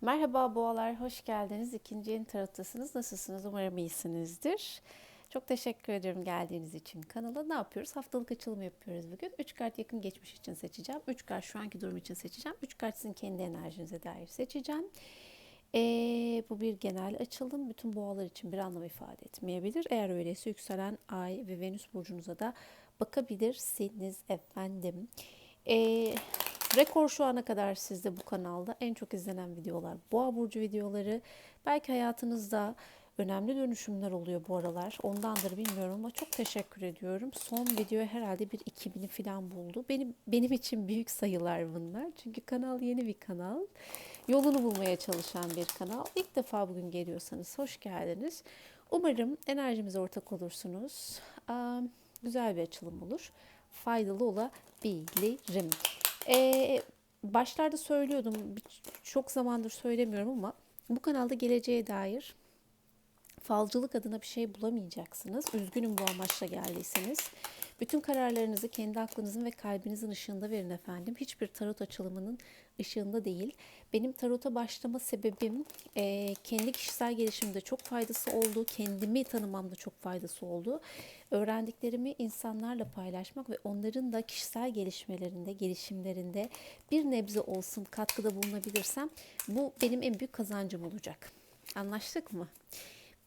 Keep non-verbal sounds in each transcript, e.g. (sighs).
Merhaba boğalar, hoş geldiniz. İkinci yeni tarottasınız. Nasılsınız? Umarım iyisinizdir. Çok teşekkür ederim geldiğiniz için kanala. Ne yapıyoruz? Haftalık açılım yapıyoruz bugün. 3 kart yakın geçmiş için seçeceğim. 3 kart şu anki durum için seçeceğim. 3 kart sizin kendi enerjinize dair seçeceğim. Ee, bu bir genel açılım. Bütün boğalar için bir anlam ifade etmeyebilir. Eğer öyleyse yükselen ay ve venüs burcunuza da bakabilirsiniz efendim. Ee, rekor şu ana kadar sizde bu kanalda en çok izlenen videolar boğa burcu videoları. Belki hayatınızda önemli dönüşümler oluyor bu aralar. Ondandır bilmiyorum ama çok teşekkür ediyorum. Son video herhalde bir 2000'i falan buldu. Benim benim için büyük sayılar bunlar. Çünkü kanal yeni bir kanal. Yolunu bulmaya çalışan bir kanal. İlk defa bugün geliyorsanız hoş geldiniz. Umarım enerjimize ortak olursunuz. Aa, güzel bir açılım olur. Faydalı olabilirim. Ee, başlarda söylüyordum, çok zamandır söylemiyorum ama bu kanalda geleceğe dair falcılık adına bir şey bulamayacaksınız. Üzgünüm bu amaçla geldiyseniz. Bütün kararlarınızı kendi aklınızın ve kalbinizin ışığında verin efendim. Hiçbir tarot açılımının ışığında değil. Benim tarota başlama sebebim eee, kendi kişisel gelişimde çok faydası oldu. Kendimi tanımamda çok faydası oldu. Öğrendiklerimi insanlarla paylaşmak ve onların da kişisel gelişmelerinde, gelişimlerinde bir nebze olsun katkıda bulunabilirsem bu benim en büyük kazancım olacak. Anlaştık mı?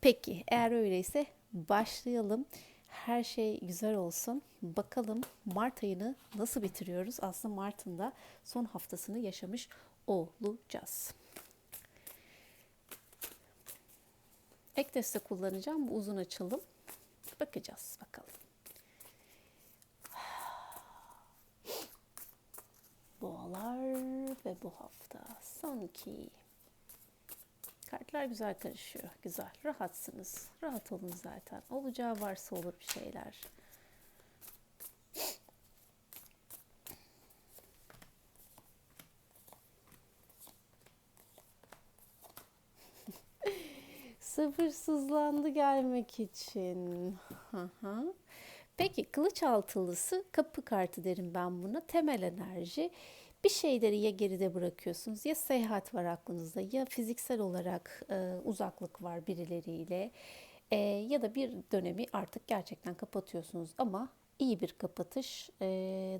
Peki eğer öyleyse başlayalım. Her şey güzel olsun. Bakalım Mart ayını nasıl bitiriyoruz? Aslında Mart'ın da son haftasını yaşamış olacağız. Ek deste kullanacağım. Bu uzun açılım. Bakacağız bakalım. (sighs) Boğalar ve bu hafta son iki. Kartlar güzel karışıyor. Güzel. Rahatsınız. Rahat olun zaten. Olacağı varsa olur bir şeyler. (laughs) Sabırsızlandı gelmek için. Hı. Peki kılıç altılısı kapı kartı derim ben buna. Temel enerji. Bir şeyleri ya geride bırakıyorsunuz ya seyahat var aklınızda ya fiziksel olarak e, uzaklık var birileriyle e, ya da bir dönemi artık gerçekten kapatıyorsunuz ama iyi bir kapatış e,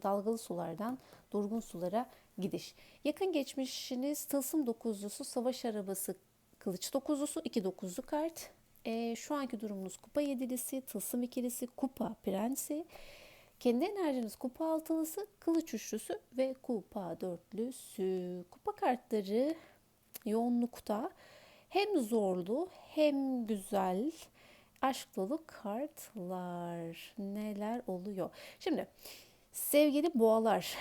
dalgalı sulardan durgun sulara gidiş. Yakın geçmişiniz tılsım dokuzlusu, savaş arabası, kılıç dokuzlusu, iki dokuzlu kart. E, şu anki durumunuz kupa yedilisi, tılsım ikilisi, kupa prensi. Kendi enerjiniz kupa altılısı, kılıç üçlüsü ve kupa dörtlüsü. Kupa kartları yoğunlukta hem zorlu hem güzel aşk dolu kartlar. Neler oluyor? Şimdi sevgili boğalar,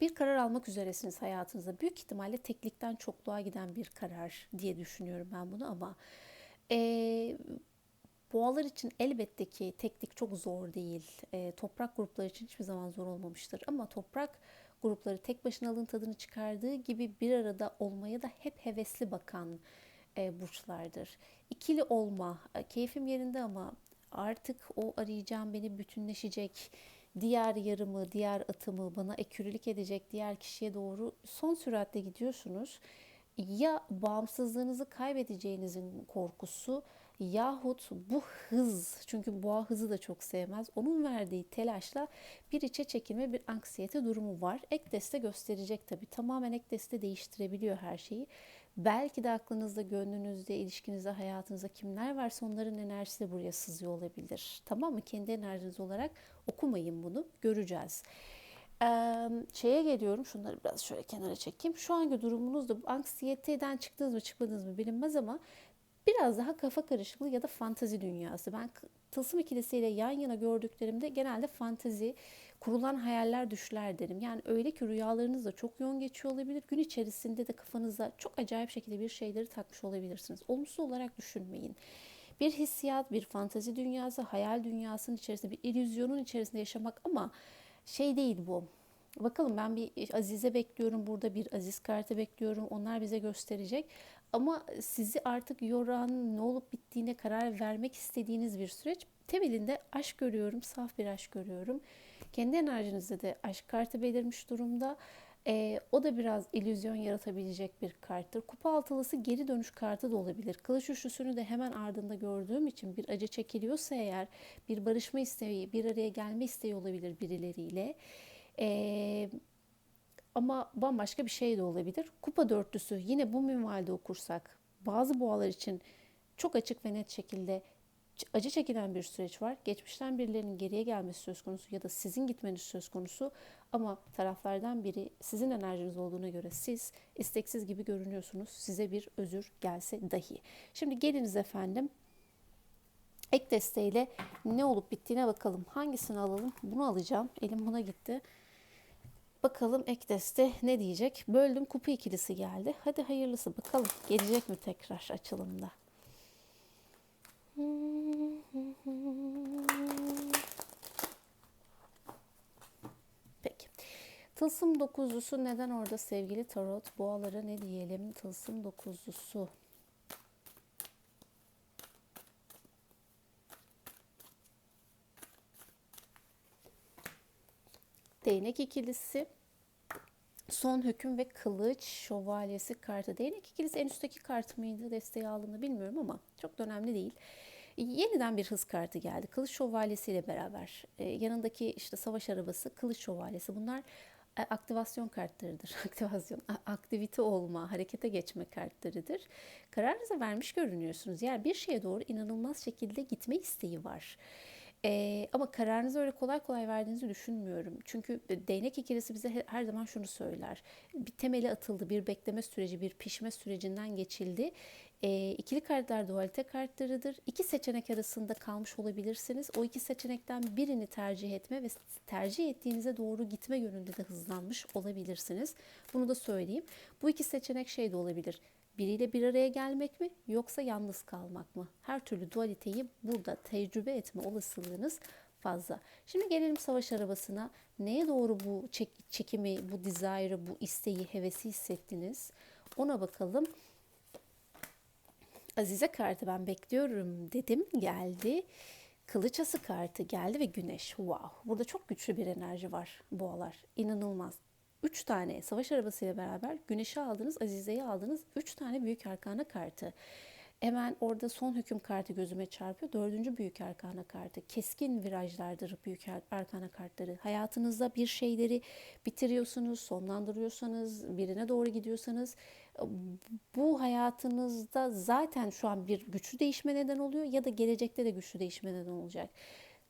bir karar almak üzeresiniz hayatınızda. Büyük ihtimalle teklikten çokluğa giden bir karar diye düşünüyorum ben bunu ama e, boğalar için elbette ki teklik çok zor değil. E, toprak grupları için hiçbir zaman zor olmamıştır. Ama toprak grupları tek başına alın tadını çıkardığı gibi bir arada olmaya da hep hevesli bakan e, burçlardır. İkili olma, e, keyfim yerinde ama artık o arayacağım beni bütünleşecek, diğer yarımı, diğer atımı bana ekürülük edecek diğer kişiye doğru son süratle gidiyorsunuz. Ya bağımsızlığınızı kaybedeceğinizin korkusu yahut bu hız çünkü boğa hızı da çok sevmez. Onun verdiği telaşla bir içe çekilme, bir anksiyete durumu var. Ek deste gösterecek tabii. Tamamen ek deste değiştirebiliyor her şeyi. Belki de aklınızda, gönlünüzde, ilişkinizde, hayatınızda kimler varsa onların enerjisi de buraya sızıyor olabilir. Tamam mı? Kendi enerjiniz olarak okumayın bunu. Göreceğiz. Ee, şeye geliyorum. Şunları biraz şöyle kenara çekeyim. Şu anki durumunuzda bu anksiyeteden çıktınız mı çıkmadınız mı bilinmez ama biraz daha kafa karışıklığı ya da fantazi dünyası. Ben tılsım ikilisiyle yan yana gördüklerimde genelde fantazi, kurulan hayaller, düşler derim. Yani öyle ki rüyalarınız da çok yoğun geçiyor olabilir. Gün içerisinde de kafanıza çok acayip şekilde bir şeyleri takmış olabilirsiniz. Olumsuz olarak düşünmeyin. Bir hissiyat, bir fantazi dünyası, hayal dünyasının içerisinde, bir illüzyonun içerisinde yaşamak ama şey değil bu. Bakalım ben bir Azize bekliyorum burada bir Aziz kartı bekliyorum. Onlar bize gösterecek. Ama sizi artık yoran, ne olup bittiğine karar vermek istediğiniz bir süreç. Temelinde aşk görüyorum, saf bir aşk görüyorum. Kendi enerjinizde de aşk kartı belirmiş durumda. Ee, o da biraz illüzyon yaratabilecek bir karttır. Kupa altılısı geri dönüş kartı da olabilir. Kılıç üçlüsünü de hemen ardında gördüğüm için bir acı çekiliyorsa eğer bir barışma isteği, bir araya gelme isteği olabilir birileriyle. Ee, ama bambaşka bir şey de olabilir. Kupa dörtlüsü yine bu minvalde okursak bazı boğalar için çok açık ve net şekilde acı çekilen bir süreç var. Geçmişten birilerinin geriye gelmesi söz konusu ya da sizin gitmeniz söz konusu. Ama taraflardan biri sizin enerjiniz olduğuna göre siz isteksiz gibi görünüyorsunuz. Size bir özür gelse dahi. Şimdi geliniz efendim ek desteğiyle ne olup bittiğine bakalım. Hangisini alalım? Bunu alacağım. Elim buna gitti. Bakalım ek deste ne diyecek? Böldüm kupa ikilisi geldi. Hadi hayırlısı bakalım. Gelecek mi tekrar açılımda? Peki. Tılsım dokuzlusu neden orada sevgili tarot? Boğalara ne diyelim? Tılsım dokuzlusu. Değnek ikilisi. Son hüküm ve kılıç şövalyesi kartı. Değnek ikilisi en üstteki kart mıydı? Desteği aldığını bilmiyorum ama çok önemli değil. Yeniden bir hız kartı geldi. Kılıç şövalyesiyle beraber. Ee, yanındaki işte savaş arabası, kılıç şövalyesi. Bunlar e, aktivasyon kartlarıdır. (laughs) Aktivasyon, aktivite olma, harekete geçme kartlarıdır. Kararınızı vermiş görünüyorsunuz. Yani bir şeye doğru inanılmaz şekilde gitme isteği var. Ee, ama kararınızı öyle kolay kolay verdiğinizi düşünmüyorum. Çünkü değnek ikilisi bize her zaman şunu söyler. Bir temeli atıldı, bir bekleme süreci, bir pişme sürecinden geçildi. Ee, ikili kartlar dualite kartlarıdır. İki seçenek arasında kalmış olabilirsiniz. O iki seçenekten birini tercih etme ve tercih ettiğinize doğru gitme yönünde de hızlanmış olabilirsiniz. Bunu da söyleyeyim. Bu iki seçenek şey de olabilir biriyle bir araya gelmek mi yoksa yalnız kalmak mı? Her türlü dualiteyi burada tecrübe etme olasılığınız fazla. Şimdi gelelim savaş arabasına. Neye doğru bu çek, çekimi, bu desire'ı, bu isteği, hevesi hissettiniz? Ona bakalım. Azize kartı ben bekliyorum dedim geldi. Kılıçası kartı geldi ve güneş. Wow. Burada çok güçlü bir enerji var boğalar. İnanılmaz. 3 tane savaş arabasıyla beraber Güneş'i aldınız, Azize'yi aldınız. 3 tane büyük arkana kartı. Hemen orada son hüküm kartı gözüme çarpıyor. Dördüncü büyük arkana kartı. Keskin virajlardır büyük arkana kartları. Hayatınızda bir şeyleri bitiriyorsunuz, sonlandırıyorsanız, birine doğru gidiyorsanız bu hayatınızda zaten şu an bir güçlü değişme neden oluyor ya da gelecekte de güçlü değişme neden olacak.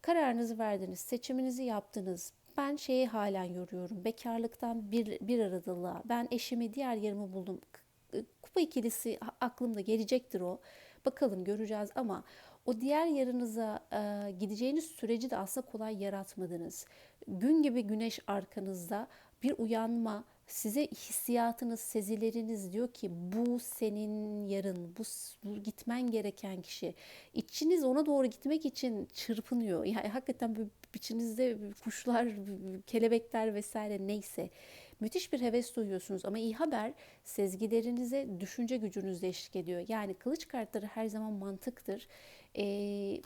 Kararınızı verdiniz, seçiminizi yaptınız, ben şeyi halen yoruyorum. Bekarlıktan bir, bir aradılığa. Ben eşimi diğer yerimi buldum. Kupa ikilisi aklımda gelecektir o. Bakalım göreceğiz ama o diğer yarınıza e, gideceğiniz süreci de aslında kolay yaratmadınız. Gün gibi güneş arkanızda bir uyanma, size hissiyatınız, sezileriniz diyor ki bu senin yarın, bu, bu gitmen gereken kişi. İçiniz ona doğru gitmek için çırpınıyor. Yani hakikaten bir içinizde kuşlar, kelebekler vesaire neyse müthiş bir heves duyuyorsunuz ama iyi haber sezgilerinize düşünce gücünüzle eşlik ediyor. Yani kılıç kartları her zaman mantıktır. Ee,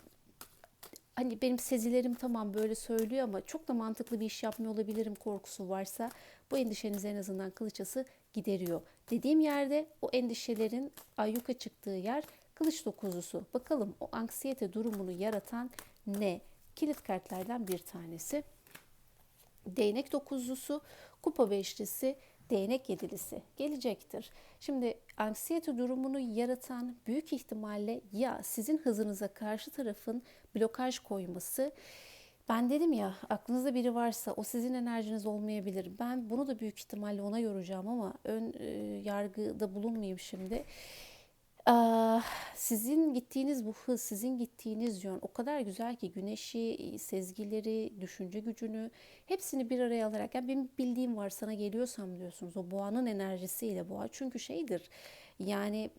hani benim sezilerim tamam böyle söylüyor ama çok da mantıklı bir iş yapmıyor olabilirim korkusu varsa bu endişeniz en azından kılıçası gideriyor. Dediğim yerde o endişelerin ayyuka çıktığı yer kılıç dokuzusu. Bakalım o anksiyete durumunu yaratan ne? Kilit kartlardan bir tanesi. Değnek dokuzlusu, kupa beşlisi, değnek yedilisi gelecektir. Şimdi anksiyete durumunu yaratan büyük ihtimalle ya sizin hızınıza karşı tarafın blokaj koyması ben dedim ya aklınızda biri varsa o sizin enerjiniz olmayabilir. Ben bunu da büyük ihtimalle ona yoracağım ama ön e, yargıda bulunmayayım şimdi. Sizin gittiğiniz bu hız, sizin gittiğiniz yön o kadar güzel ki güneşi, sezgileri, düşünce gücünü hepsini bir araya alarak yani benim bildiğim var sana geliyorsam diyorsunuz o boğanın enerjisiyle boğa çünkü şeydir yani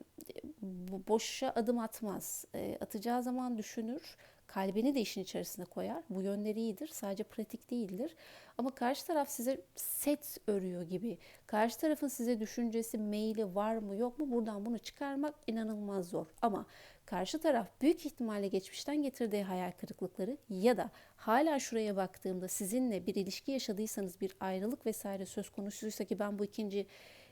boşa adım atmaz. Atacağı zaman düşünür, kalbini de işin içerisine koyar. Bu yönleri iyidir. Sadece pratik değildir. Ama karşı taraf size set örüyor gibi. Karşı tarafın size düşüncesi, maili var mı yok mu buradan bunu çıkarmak inanılmaz zor. Ama karşı taraf büyük ihtimalle geçmişten getirdiği hayal kırıklıkları ya da hala şuraya baktığımda sizinle bir ilişki yaşadıysanız bir ayrılık vesaire söz konusuysa ki ben bu ikinci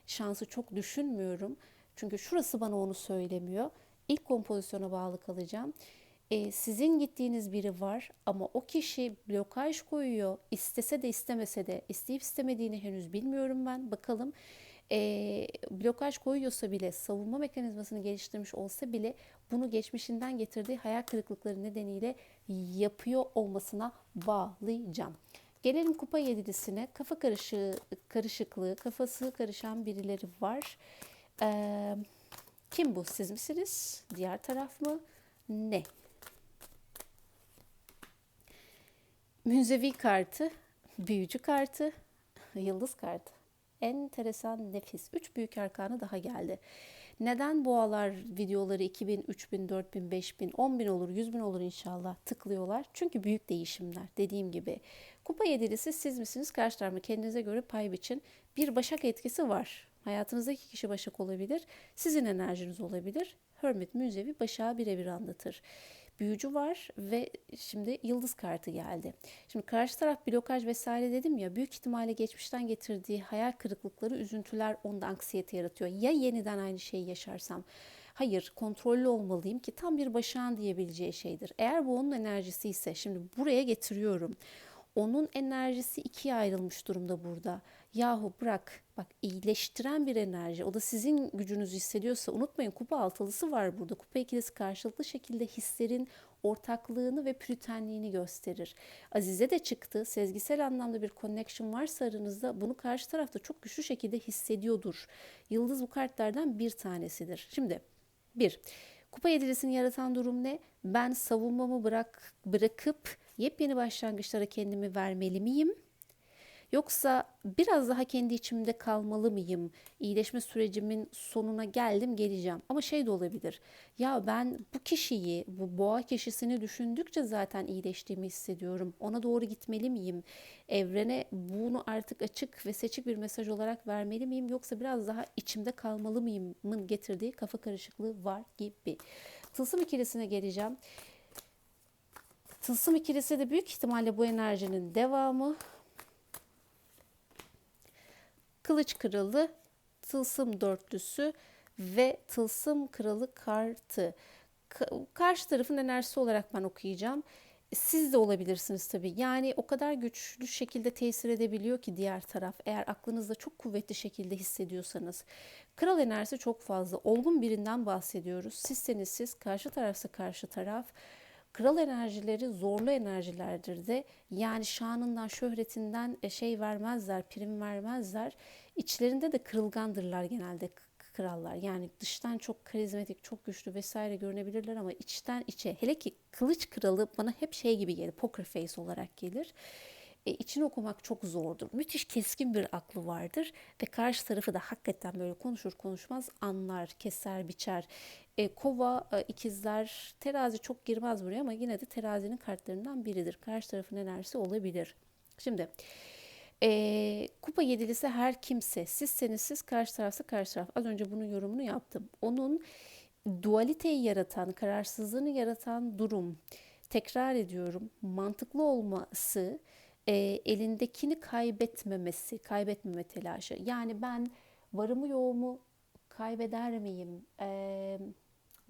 şansı çok düşünmüyorum. Çünkü şurası bana onu söylemiyor. İlk kompozisyona bağlı kalacağım. Ee, sizin gittiğiniz biri var ama o kişi blokaj koyuyor. İstese de istemese de isteyip istemediğini henüz bilmiyorum ben. Bakalım e, blokaj koyuyorsa bile savunma mekanizmasını geliştirmiş olsa bile bunu geçmişinden getirdiği hayal kırıklıkları nedeniyle yapıyor olmasına bağlayacağım. Gelelim kupa yedilisine. Kafa karışı, karışıklığı, kafası karışan birileri var. Ee, kim bu? Siz misiniz? Diğer taraf mı? Ne? Münzevi kartı, büyücü kartı, yıldız kartı. Enteresan, nefis. Üç büyük arkanı daha geldi. Neden boğalar videoları 2000, 3000, 4000, 5000, 10000 olur, 100 bin olur inşallah tıklıyorlar? Çünkü büyük değişimler dediğim gibi. Kupa yedilisi siz misiniz? Karşı tarafı kendinize göre pay biçin. Bir başak etkisi var. Hayatınızdaki kişi başak olabilir. Sizin enerjiniz olabilir. Hermit Müzevi başağı birebir anlatır büyücü var ve şimdi yıldız kartı geldi. Şimdi karşı taraf blokaj vesaire dedim ya büyük ihtimalle geçmişten getirdiği hayal kırıklıkları, üzüntüler onda anksiyete yaratıyor. Ya yeniden aynı şeyi yaşarsam? Hayır, kontrollü olmalıyım ki tam bir başağın diyebileceği şeydir. Eğer bu onun enerjisi ise şimdi buraya getiriyorum. Onun enerjisi ikiye ayrılmış durumda burada. Yahu bırak bak iyileştiren bir enerji. O da sizin gücünüzü hissediyorsa unutmayın kupa altılısı var burada. Kupa ikilisi karşılıklı şekilde hislerin ortaklığını ve püritenliğini gösterir. Azize de çıktı. Sezgisel anlamda bir connection varsa aranızda bunu karşı tarafta çok güçlü şekilde hissediyordur. Yıldız bu kartlardan bir tanesidir. Şimdi bir, kupa yedilisini yaratan durum ne? Ben savunmamı bırak bırakıp yepyeni başlangıçlara kendimi vermeli miyim? Yoksa biraz daha kendi içimde kalmalı mıyım? İyileşme sürecimin sonuna geldim geleceğim. Ama şey de olabilir. Ya ben bu kişiyi, bu boğa kişisini düşündükçe zaten iyileştiğimi hissediyorum. Ona doğru gitmeli miyim? Evrene bunu artık açık ve seçik bir mesaj olarak vermeli miyim? Yoksa biraz daha içimde kalmalı mıyımın getirdiği kafa karışıklığı var gibi. Tılsım ikilisine geleceğim. Tılsım ikilisi de büyük ihtimalle bu enerjinin devamı. Kılıç kralı, tılsım dörtlüsü ve tılsım kralı kartı. Karşı tarafın enerjisi olarak ben okuyacağım. Siz de olabilirsiniz tabii. Yani o kadar güçlü şekilde tesir edebiliyor ki diğer taraf. Eğer aklınızda çok kuvvetli şekilde hissediyorsanız. Kral enerjisi çok fazla. Olgun birinden bahsediyoruz. Sizseniz siz, karşı tarafsa karşı taraf. Kral enerjileri zorlu enerjilerdir de yani şanından, şöhretinden e, şey vermezler, prim vermezler. İçlerinde de kırılgandırlar genelde krallar. Yani dıştan çok karizmatik, çok güçlü vesaire görünebilirler ama içten içe hele ki kılıç kralı bana hep şey gibi gelir, poker face olarak gelir e, içini okumak çok zordur. Müthiş keskin bir aklı vardır ve karşı tarafı da hakikaten böyle konuşur konuşmaz anlar, keser, biçer. E, kova, e, ikizler, terazi çok girmez buraya ama yine de terazinin kartlarından biridir. Karşı tarafın enerjisi olabilir. Şimdi e, kupa yedilisi her kimse, sizseniz siz, karşı tarafsa karşı taraf. Az önce bunun yorumunu yaptım. Onun dualiteyi yaratan, kararsızlığını yaratan durum, tekrar ediyorum, mantıklı olması, e, elindekini kaybetmemesi, kaybetmeme telaşı. Yani ben varımı yoğumu kaybeder miyim? E,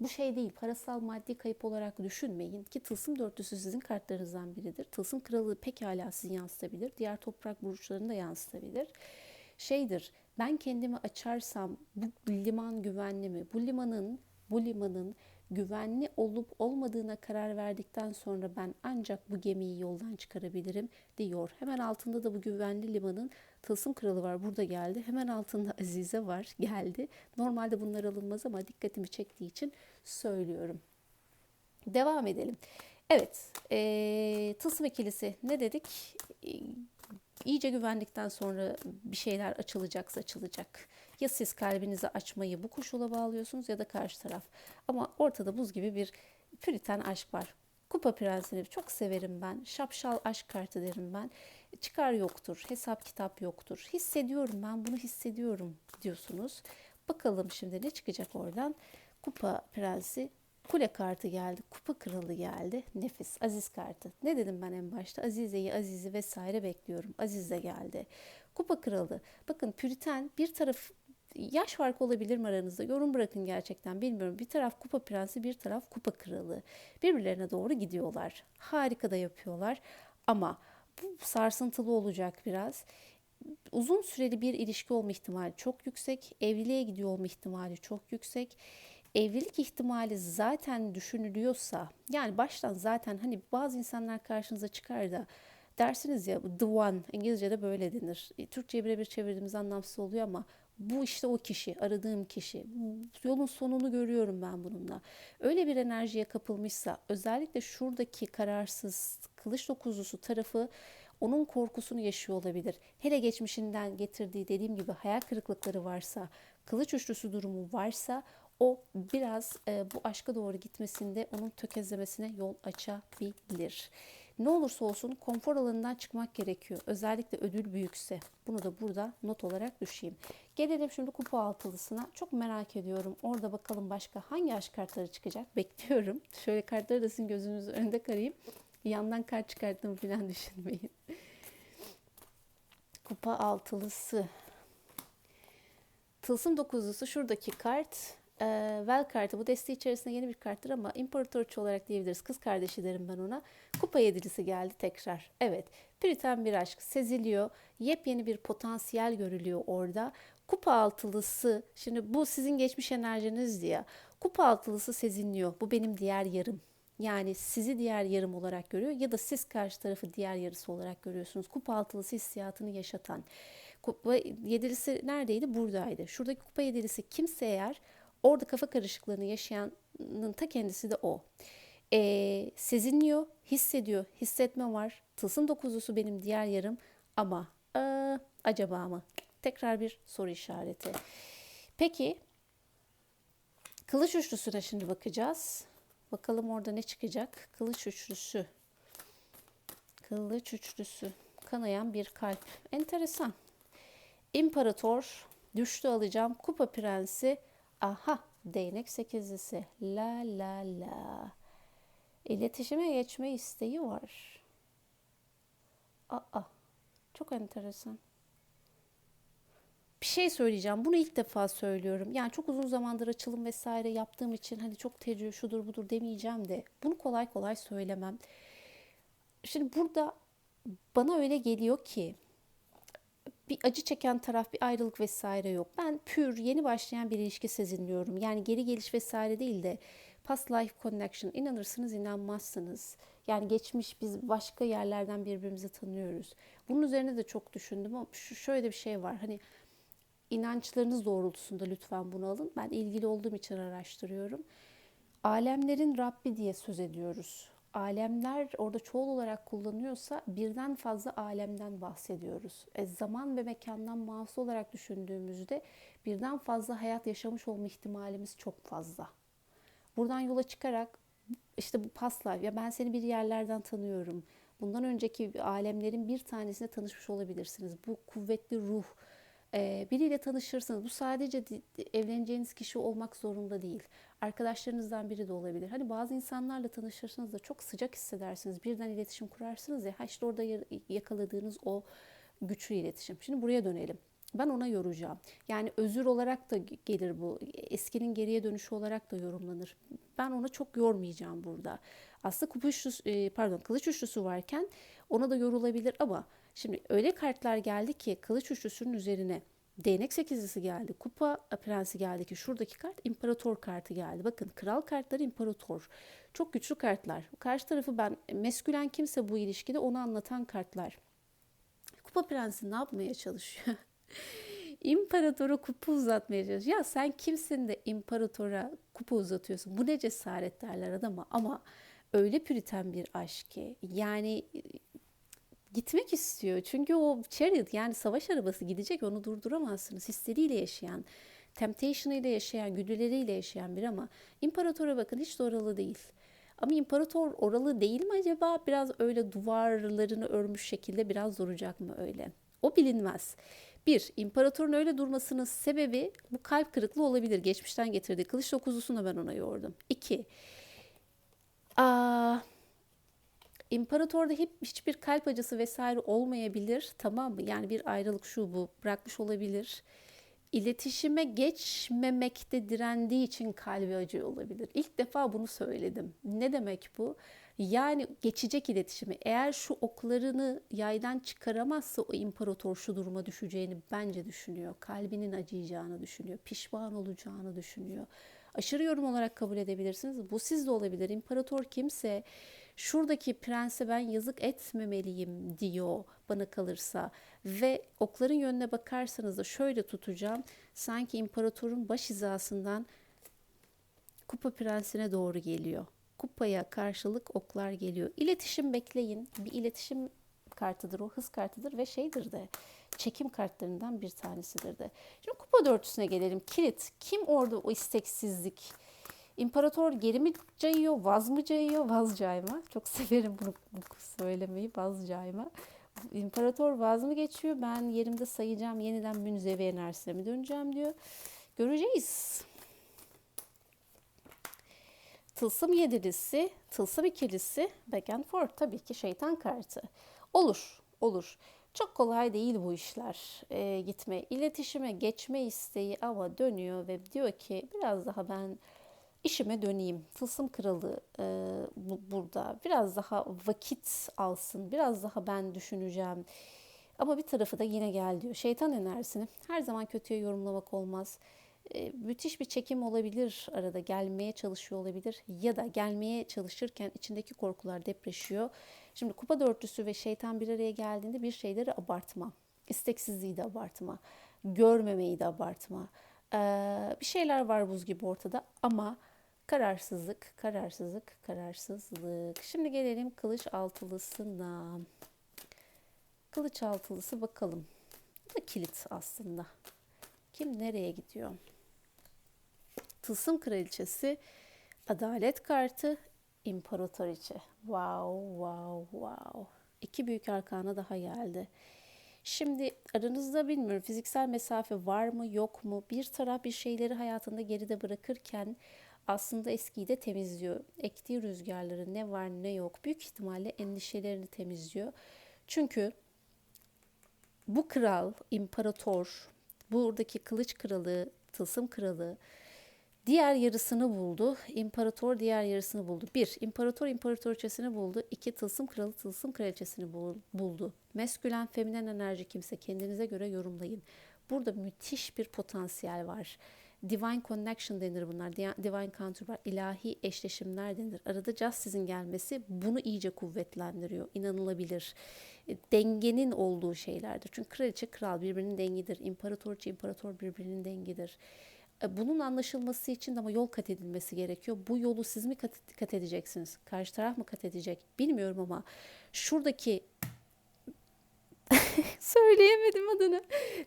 bu şey değil, parasal maddi kayıp olarak düşünmeyin ki tılsım dörtlüsü sizin kartlarınızdan biridir. Tılsım kralı pekala sizi yansıtabilir. Diğer toprak burçlarını da yansıtabilir. Şeydir, ben kendimi açarsam bu liman güvenli mi? Bu limanın, bu limanın güvenli olup olmadığına karar verdikten sonra ben ancak bu gemiyi yoldan çıkarabilirim diyor. Hemen altında da bu güvenli limanın tılsım kralı var burada geldi. Hemen altında (laughs) Azize var geldi. Normalde bunlar alınmaz ama dikkatimi çektiği için söylüyorum. Devam edelim. Evet, e, tılsım ikilisi ne dedik? E, iyice güvendikten sonra bir şeyler açılacaksa açılacak. Ya siz kalbinizi açmayı bu koşula bağlıyorsunuz ya da karşı taraf. Ama ortada buz gibi bir püriten aşk var. Kupa prensini çok severim ben. Şapşal aşk kartı derim ben. Çıkar yoktur, hesap kitap yoktur. Hissediyorum ben bunu hissediyorum diyorsunuz. Bakalım şimdi ne çıkacak oradan. Kupa prensi Kule kartı geldi, kupa kralı geldi. Nefis, aziz kartı. Ne dedim ben en başta? Azize'yi, Aziz'i vesaire bekliyorum. Aziz de geldi. Kupa kralı. Bakın püriten bir taraf yaş farkı olabilir mi aranızda? Yorum bırakın gerçekten bilmiyorum. Bir taraf kupa prensi, bir taraf kupa kralı. Birbirlerine doğru gidiyorlar. Harika da yapıyorlar. Ama bu sarsıntılı olacak biraz. Uzun süreli bir ilişki olma ihtimali çok yüksek. Evliliğe gidiyor olma ihtimali çok yüksek evlilik ihtimali zaten düşünülüyorsa yani baştan zaten hani bazı insanlar karşınıza çıkar da dersiniz ya the one İngilizce'de böyle denir. E, Türkçe'ye birebir çevirdiğimiz anlamsız oluyor ama bu işte o kişi, aradığım kişi. Yolun sonunu görüyorum ben bununla. Öyle bir enerjiye kapılmışsa özellikle şuradaki kararsız kılıç dokuzlusu tarafı onun korkusunu yaşıyor olabilir. Hele geçmişinden getirdiği dediğim gibi hayal kırıklıkları varsa, kılıç üçlüsü durumu varsa o biraz e, bu aşka doğru gitmesinde onun tökezlemesine yol açabilir. Ne olursa olsun konfor alanından çıkmak gerekiyor. Özellikle ödül büyükse. Bunu da burada not olarak düşeyim. Gelelim şimdi kupa altılısına. Çok merak ediyorum. Orada bakalım başka hangi aşk kartları çıkacak. (laughs) Bekliyorum. Şöyle kartları da sizin gözünüzün önünde karayım. Yandan kart çıkarttığımı falan (laughs) düşünmeyin. Kupa altılısı. Tılsım dokuzlusu şuradaki kart e, Vel kartı bu desteği içerisinde yeni bir karttır ama imparatorçu olarak diyebiliriz. Kız kardeşi derim ben ona. Kupa yedilisi geldi tekrar. Evet Püriten bir aşk seziliyor. Yepyeni bir potansiyel görülüyor orada. Kupa altılısı şimdi bu sizin geçmiş enerjiniz diye. Kupa altılısı sezinliyor. Bu benim diğer yarım. Yani sizi diğer yarım olarak görüyor ya da siz karşı tarafı diğer yarısı olarak görüyorsunuz. Kupa altılısı hissiyatını yaşatan. Kupa yedilisi neredeydi? Buradaydı. Şuradaki kupa yedilisi kimse eğer Orada kafa karışıklığını yaşayanın ta kendisi de o. Ee, sezinliyor, hissediyor, hissetme var. Tılsım dokuzlusu benim diğer yarım ama ee, acaba mı? Tekrar bir soru işareti. Peki kılıç üçlüsüne şimdi bakacağız. Bakalım orada ne çıkacak? Kılıç üçlüsü. Kılıç üçlüsü. Kanayan bir kalp. Enteresan. İmparator düştü alacağım. Kupa prensi Aha değnek sekizlisi. La la la. İletişime geçme isteği var. Aa çok enteresan. Bir şey söyleyeceğim. Bunu ilk defa söylüyorum. Yani çok uzun zamandır açılım vesaire yaptığım için hani çok tecrübe şudur budur demeyeceğim de bunu kolay kolay söylemem. Şimdi burada bana öyle geliyor ki bir acı çeken taraf, bir ayrılık vesaire yok. Ben pür, yeni başlayan bir ilişki sezinliyorum. Yani geri geliş vesaire değil de past life connection. İnanırsınız, inanmazsınız. Yani geçmiş biz başka yerlerden birbirimizi tanıyoruz. Bunun üzerine de çok düşündüm ama şu şöyle bir şey var. Hani inançlarınız doğrultusunda lütfen bunu alın. Ben ilgili olduğum için araştırıyorum. Alemlerin Rabbi diye söz ediyoruz alemler orada çoğul olarak kullanıyorsa birden fazla alemden bahsediyoruz. E, zaman ve mekandan bağımsız olarak düşündüğümüzde birden fazla hayat yaşamış olma ihtimalimiz çok fazla. Buradan yola çıkarak işte bu past ya ben seni bir yerlerden tanıyorum. Bundan önceki alemlerin bir tanesine tanışmış olabilirsiniz. Bu kuvvetli ruh, biriyle tanışırsınız. Bu sadece evleneceğiniz kişi olmak zorunda değil. Arkadaşlarınızdan biri de olabilir. Hani bazı insanlarla tanışırsınız da çok sıcak hissedersiniz. Birden iletişim kurarsınız ya. Ha işte orada yakaladığınız o güçlü iletişim. Şimdi buraya dönelim. Ben ona yoracağım. Yani özür olarak da gelir bu. Eskinin geriye dönüşü olarak da yorumlanır. Ben ona çok yormayacağım burada. Aslında kupa e, pardon kılıç üçlüsü varken ona da yorulabilir ama şimdi öyle kartlar geldi ki kılıç üçlüsünün üzerine Değnek sekizlisi geldi. Kupa prensi geldi ki şuradaki kart imparator kartı geldi. Bakın kral kartları imparator. Çok güçlü kartlar. Karşı tarafı ben meskülen kimse bu ilişkide onu anlatan kartlar. Kupa prensi ne yapmaya çalışıyor? (laughs) İmparatora kupa uzatmaya çalışıyor. Ya sen kimsin de imparatora kupa uzatıyorsun? Bu ne cesaret derler adama ama öyle püriten bir aşk ki. Yani gitmek istiyor. Çünkü o chariot yani savaş arabası gidecek onu durduramazsınız. Hisleriyle yaşayan, temptation ile yaşayan, güdüleriyle yaşayan bir ama imparatora bakın hiç de oralı değil. Ama imparator oralı değil mi acaba? Biraz öyle duvarlarını örmüş şekilde biraz duracak mı öyle? O bilinmez. Bir, imparatorun öyle durmasının sebebi bu kalp kırıklığı olabilir. Geçmişten getirdiği kılıç dokuzlusunu ben ona yordum. İki, aa, İmparatorda hep hiçbir kalp acısı vesaire olmayabilir. Tamam mı? Yani bir ayrılık şu bu bırakmış olabilir. İletişime geçmemekte direndiği için kalbi acıyor olabilir. İlk defa bunu söyledim. Ne demek bu? Yani geçecek iletişimi. Eğer şu oklarını yaydan çıkaramazsa o imparator şu duruma düşeceğini bence düşünüyor. Kalbinin acıyacağını düşünüyor. Pişman olacağını düşünüyor. Aşırı yorum olarak kabul edebilirsiniz. Bu siz de olabilir. İmparator kimse şuradaki prense ben yazık etmemeliyim diyor bana kalırsa ve okların yönüne bakarsanız da şöyle tutacağım sanki imparatorun baş hizasından kupa prensine doğru geliyor. Kupaya karşılık oklar geliyor. İletişim bekleyin. Bir iletişim kartıdır o hız kartıdır ve şeydir de çekim kartlarından bir tanesidir de. Şimdi kupa dörtüsüne gelelim. Kilit. Kim orada o isteksizlik? İmparator geri mi cayıyor, vaz mı cayıyor? Vaz cayma. Çok (laughs) severim bunu, bunu söylemeyi, vaz cayma. İmparator vaz mı geçiyor? Ben yerimde sayacağım, yeniden münzevi enerjisine mi döneceğim diyor. Göreceğiz. Tılsım yedilisi, tılsım ikilisi, back and forth tabii ki şeytan kartı. Olur, olur. Çok kolay değil bu işler e, gitme, iletişime geçme isteği ama dönüyor ve diyor ki biraz daha ben işime döneyim. Tılsım kralı e, bu, burada biraz daha vakit alsın, biraz daha ben düşüneceğim. Ama bir tarafı da yine gel diyor. Şeytan enerjisini her zaman kötüye yorumlamak olmaz. E, müthiş bir çekim olabilir arada gelmeye çalışıyor olabilir ya da gelmeye çalışırken içindeki korkular depreşiyor. Şimdi kupa dörtlüsü ve şeytan bir araya geldiğinde bir şeyleri abartma. İsteksizliği de abartma. Görmemeyi de abartma. Ee, bir şeyler var buz gibi ortada ama kararsızlık, kararsızlık, kararsızlık. Şimdi gelelim kılıç altılısına. Kılıç altılısı bakalım. Bu da kilit aslında. Kim nereye gidiyor? Tılsım kraliçesi, adalet kartı, imparatoriçe. Wow, wow, wow. İki büyük arkana daha geldi. Şimdi aranızda bilmiyorum fiziksel mesafe var mı yok mu? Bir taraf bir şeyleri hayatında geride bırakırken aslında eskiyi de temizliyor. Ektiği rüzgarları ne var ne yok büyük ihtimalle endişelerini temizliyor. Çünkü bu kral, imparator, buradaki kılıç kralı, tılsım kralı diğer yarısını buldu. İmparator diğer yarısını buldu. Bir, imparator imparatoriçesini buldu. İki, tılsım kralı tılsım kraliçesini buldu. Meskülen, feminen enerji kimse kendinize göre yorumlayın. Burada müthiş bir potansiyel var. Divine connection denir bunlar. Divine counterpart, ilahi eşleşimler denir. Arada justice'in gelmesi bunu iyice kuvvetlendiriyor. İnanılabilir. E, dengenin olduğu şeylerdir. Çünkü kraliçe kral birbirinin dengidir. İmparatorçu imparator birbirinin dengidir. E, bunun anlaşılması için de ama yol kat edilmesi gerekiyor. Bu yolu siz mi kat, kat edeceksiniz? Karşı taraf mı kat edecek? Bilmiyorum ama şuradaki (laughs) söyleyemedim adını.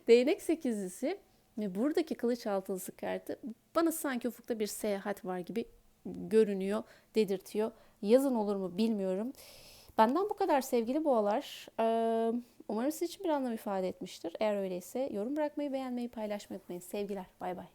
Değnek sekizlisi ve buradaki kılıç altılısı kartı bana sanki ufukta bir seyahat var gibi görünüyor, dedirtiyor. Yazın olur mu bilmiyorum. Benden bu kadar sevgili boğalar. Umarım sizin için bir anlam ifade etmiştir. Eğer öyleyse yorum bırakmayı, beğenmeyi, paylaşmayı unutmayın. Sevgiler. Bay bay.